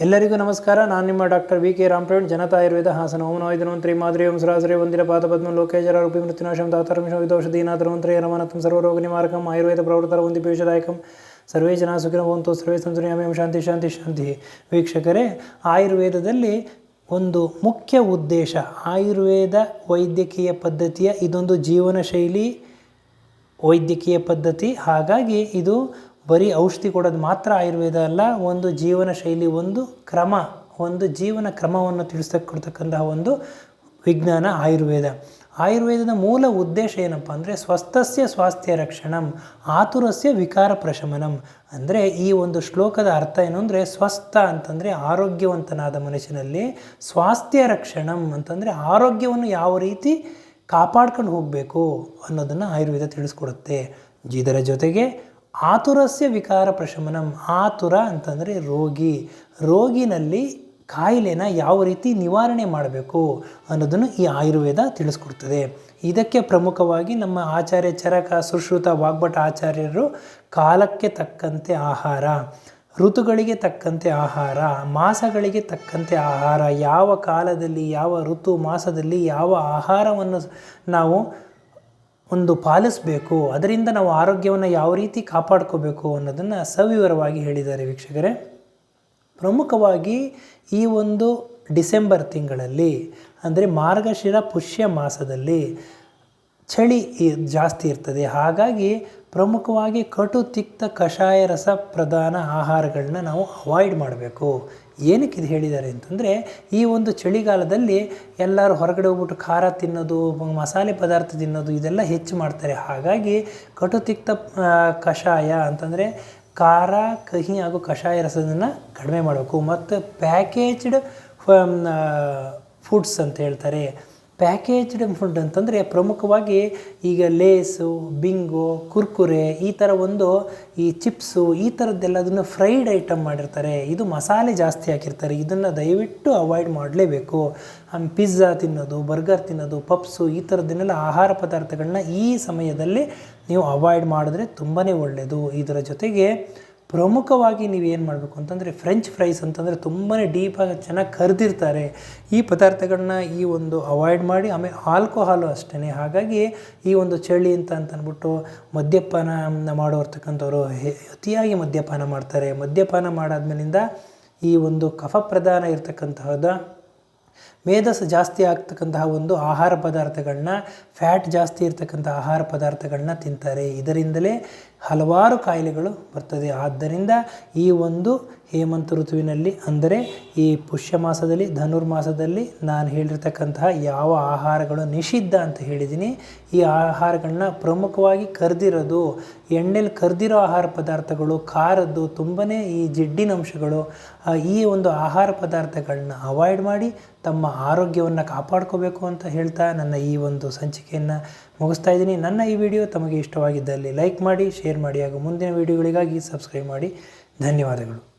ಎಲ್ಲರಿಗೂ ನಮಸ್ಕಾರ. ನಾನು ನಿಮ್ಮ doctor V K Ramapraveen, Janata Ayurveda, Hassan Om ನಾಯ್ಧನವಂತ್ರಿ ಮಾದರಿ ಓಂ ಸರಾಸರಿ ಒಂದಿರ ಪಾದಪದ್ಮ ಲೋಕೇಜರ ರೂಪಿ, ಮೃತ್ಯುನಾಶಂ ದಾತರ್ಮಿಷ ವಿದೋಷಧೀನಾಥರವಂತ್ರಿ ರಮನತಂ ಸರ್ವರೋಗ ನಿವಾರಕಂ, ಆಯುರ್ವೇದ ಪ್ರವೃತ್ತರ ಒಂದು ಪೇಷದಾಯಕಂ ಸರ್ವೇ ಜನ ಸುಖಿನ ಭವಂತು, ಸರ್ವೇ ಅಮೇಮ್ ಶಾಂತಿ ಶಾಂತಿ ಶಾಂತಿ. ವೀಕ್ಷಕರೇ, ಆಯುರ್ವೇದದಲ್ಲಿ ಒಂದು ಮುಖ್ಯ ಉದ್ದೇಶ, ಆಯುರ್ವೇದ ವೈದ್ಯಕೀಯ ಪದ್ಧತಿಯ ಇದೊಂದು ಜೀವನ ಶೈಲಿ ವೈದ್ಯಕೀಯ ಪದ್ಧತಿ. ಹಾಗಾಗಿ ಇದು ಬರೀ ಔಷಧಿ ಕೊಡೋದು ಮಾತ್ರ ಆಯುರ್ವೇದ ಅಲ್ಲ, ಒಂದು ಜೀವನ ಶೈಲಿ, ಒಂದು ಕ್ರಮ, ಒಂದು ಜೀವನ ಕ್ರಮವನ್ನು ತಿಳಿಸ್ತಕ್ಕಂತಹ ಒಂದು ವಿಜ್ಞಾನ ಆಯುರ್ವೇದ. ಆಯುರ್ವೇದದ ಮೂಲ ಉದ್ದೇಶ ಏನಪ್ಪ ಅಂದರೆ ಸ್ವಸ್ಥಸ್ಯ ಸ್ವಾಸ್ಥ್ಯ ರಕ್ಷಣಂ, ಆತುರಸ್ಯ ವಿಕಾರ ಪ್ರಶಮನಂ. ಅಂದರೆ ಈ ಒಂದು ಶ್ಲೋಕದ ಅರ್ಥ ಏನು ಅಂದರೆ ಸ್ವಸ್ಥ ಅಂತಂದರೆ ಆರೋಗ್ಯವಂತನಾದ ಮನುಷ್ಯನಲ್ಲಿ ಸ್ವಾಸ್ಥ್ಯ ರಕ್ಷಣಂ ಅಂತಂದರೆ ಆರೋಗ್ಯವನ್ನು ಯಾವ ರೀತಿ ಕಾಪಾಡ್ಕೊಂಡು ಹೋಗಬೇಕು ಅನ್ನೋದನ್ನು ಆಯುರ್ವೇದ ತಿಳಿಸ್ಕೊಡುತ್ತೆ. ಇದರ ಜೊತೆಗೆ ಆತುರಸ್ಯ ವಿಕಾರ ಪ್ರಶಮನಂ ಆತುರ ಅಂತಂದರೆ ರೋಗಿ. ರೋಗಿನಲ್ಲಿ ಕಾಯಿಲೆನ ಯಾವ ರೀತಿ ನಿವಾರಣೆ ಮಾಡಬೇಕು ಅನ್ನೋದನ್ನು ಈ ಆಯುರ್ವೇದ ತಿಳಿಸ್ಕೊಡ್ತದೆ. ಇದಕ್ಕೆ ಪ್ರಮುಖವಾಗಿ ನಮ್ಮ ಆಚಾರ್ಯ ಚರಕ ಸುಶ್ರುತ ವಾಗ್ಭಟ ಆಚಾರ್ಯರು ಕಾಲಕ್ಕೆ ತಕ್ಕಂತೆ ಆಹಾರ, ಋತುಗಳಿಗೆ ತಕ್ಕಂತೆ ಆಹಾರ, ಮಾಸಗಳಿಗೆ ತಕ್ಕಂತೆ ಆಹಾರ, ಯಾವ ಕಾಲದಲ್ಲಿ, ಯಾವ ಋತು, ಮಾಸದಲ್ಲಿ ಯಾವ ಆಹಾರವನ್ನು ನಾವು ಒಂದು ಪಾಲಿಸಬೇಕು, ಅದರಿಂದ ನಾವು ಆರೋಗ್ಯವನ್ನು ಯಾವ ರೀತಿ ಕಾಪಾಡ್ಕೋಬೇಕು ಅನ್ನೋದನ್ನು ಸವಿವರವಾಗಿ ಹೇಳಿದ್ದಾರೆ ವೀಕ್ಷಕರೇ. ಪ್ರಮುಖವಾಗಿ ಈ ಒಂದು ಡಿಸೆಂಬರ್ ತಿಂಗಳಲ್ಲಿ, ಅಂದರೆ ಮಾರ್ಗಶಿರ ಪುಷ್ಯ ಮಾಸದಲ್ಲಿ ಚಳಿ ಜಾಸ್ತಿ ಇರ್ತದೆ. ಹಾಗಾಗಿ ಪ್ರಮುಖವಾಗಿ ಕಟು ತಿಕ್ತ ಕಷಾಯ ರಸ ಪ್ರಧಾನ ಆಹಾರಗಳನ್ನ ನಾವು ಅವಾಯ್ಡ್ ಮಾಡಬೇಕು. ಏನಕ್ಕೆ ಇದು ಹೇಳಿದ್ದಾರೆ ಅಂತಂದರೆ, ಈ ಒಂದು ಚಳಿಗಾಲದಲ್ಲಿ ಎಲ್ಲರೂ ಹೊರಗಡೆ ಹೋಗ್ಬಿಟ್ಟು ಖಾರ ತಿನ್ನೋದು, ಮಸಾಲೆ ಪದಾರ್ಥ ತಿನ್ನೋದು, ಇದೆಲ್ಲ ಹೆಚ್ಚು ಮಾಡ್ತಾರೆ. ಹಾಗಾಗಿ ಕಟು ತಿಕ್ತ ಕಷಾಯ ಅಂತಂದರೆ ಖಾರ, ಕಹಿ ಹಾಗೂ ಕಷಾಯ ರಸದನ್ನು ಕಡಿಮೆ ಮಾಡಬೇಕು. ಮತ್ತು ಪ್ಯಾಕೇಜ್ಡ್ ಫುಡ್ಸ್ ಅಂತ ಹೇಳ್ತಾರೆ. ಪ್ಯಾಕೇಜ್ಡ್ ಫುಡ್ ಅಂತಂದರೆ ಪ್ರಮುಖವಾಗಿ ಈಗ ಲೇಸು, ಬಿಂಗು, ಕುರ್ಕುರೆ, ಈ ಥರ ಒಂದು ಈ ಚಿಪ್ಸು, ಈ ಥರದ್ದೆಲ್ಲದನ್ನು ಫ್ರೈಡ್ ಐಟಮ್ ಮಾಡಿರ್ತಾರೆ. ಇದು ಮಸಾಲೆ ಜಾಸ್ತಿ ಹಾಕಿರ್ತಾರೆ. ಇದನ್ನು ದಯವಿಟ್ಟು ಅವಾಯ್ಡ್ ಮಾಡಲೇಬೇಕು. ಪಿಜ್ಜಾ ತಿನ್ನೋದು, ಬರ್ಗರ್ ತಿನ್ನೋದು, ಪಪ್ಸು, ಈ ಥರದ್ದನ್ನೆಲ್ಲ ಆಹಾರ ಪದಾರ್ಥಗಳನ್ನ ಈ ಸಮಯದಲ್ಲಿ ನೀವು ಅವಾಯ್ಡ್ ಮಾಡಿದ್ರೆ ತುಂಬಾ ಒಳ್ಳೆಯದು ಇದರ ಜೊತೆಗೆ ಪ್ರಮುಖವಾಗಿ ನೀವು ಏನು ಮಾಡಬೇಕು ಅಂತಂದರೆ ಫ್ರೆಂಚ್ ಫ್ರೈಸ್ ಅಂತಂದರೆ ತುಂಬಾ ಡೀಪಾಗಿ ಚೆನ್ನಾಗಿ ಕರೆದಿರ್ತಾರೆ. ಈ ಪದಾರ್ಥಗಳನ್ನ ಈ ಒಂದು ಅವಾಯ್ಡ್ ಮಾಡಿ, ಆಮೇಲೆ ಆಲ್ಕೋಹಾಲು ಅಷ್ಟೇ ಹಾಗಾಗಿ ಈ ಒಂದು ಚಳಿ ಅಂತ ಅಂತಂದ್ಬಿಟ್ಟು ಮದ್ಯಪಾನ ಮಾಡೋರ್ತಕ್ಕಂಥವ್ರು ಅತಿಯಾಗಿ ಮದ್ಯಪಾನ ಮಾಡ್ತಾರೆ. ಮದ್ಯಪಾನ ಮಾಡಾದ್ಮೇಲಿಂದ ಈ ಒಂದು ಕಫ ಪ್ರಧಾನ ಇರತಕ್ಕಂತಹದ ಮೇಧಸ್ಸು ಜಾಸ್ತಿ ಆಗ್ತಕ್ಕಂತಹ ಒಂದು ಆಹಾರ ಪದಾರ್ಥಗಳನ್ನ ಫ್ಯಾಟ್ ಜಾಸ್ತಿ ಇರ್ತಕ್ಕಂಥ ಆಹಾರ ಪದಾರ್ಥಗಳನ್ನ ತಿಂತಾರೆ. ಇದರಿಂದಲೇ ಹಲವಾರು ಕಾಯಿಲೆಗಳು ಬರ್ತದೆ. ಆದ್ದರಿಂದ ಈ ಒಂದು ಹೇಮಂತ ಋತುವಿನಲ್ಲಿ ಅಂದರೆ ಈ ಪುಷ್ಯ ಮಾಸದಲ್ಲಿ ಧನುರ್ಮಾಸದಲ್ಲಿ ನಾನು ಹೇಳಿರ್ತಕ್ಕಂತಹ ಯಾವ ಆಹಾರಗಳು ನಿಷಿದ್ಧ ಅಂತ ಹೇಳಿದ್ದೀನಿ. ಈ ಆಹಾರಗಳನ್ನ ಪ್ರಮುಖವಾಗಿ ಕರೆದಿರೋದು, ಎಣ್ಣೆಲಿ ಕರೆದಿರೋ ಆಹಾರ ಪದಾರ್ಥಗಳು, ಖಾರದ್ದು ತುಂಬನೇ ಈ ಜಿಡ್ಡಿನಂಶಗಳು ಈ ಒಂದು ಆಹಾರ ಪದಾರ್ಥಗಳನ್ನ ಅವಾಯ್ಡ್ ಮಾಡಿ ತಮ್ಮ ಆರೋಗ್ಯವನ್ನು ಕಾಪಾಡ್ಕೋಬೇಕು ಅಂತ ಹೇಳ್ತಾ ನನ್ನ ಈ ಒಂದು ಸಂಚಿಕೆಯನ್ನು ಮುಗಿಸ್ತಾ ಇದ್ದೀನಿ. ನನ್ನ ಈ ವಿಡಿಯೋ ತಮಗೆ ಇಷ್ಟವಾಗಿದ್ದಲ್ಲಿ ಲೈಕ್ ಮಾಡಿ, ಶೇರ್ ಮಾಡಿ ಹಾಗೂ ಮುಂದಿನ ವಿಡಿಯೋಗಳಿಗಾಗಿ ಸಬ್ಸ್ಕ್ರೈಬ್ ಮಾಡಿ. ಧನ್ಯವಾದಗಳು.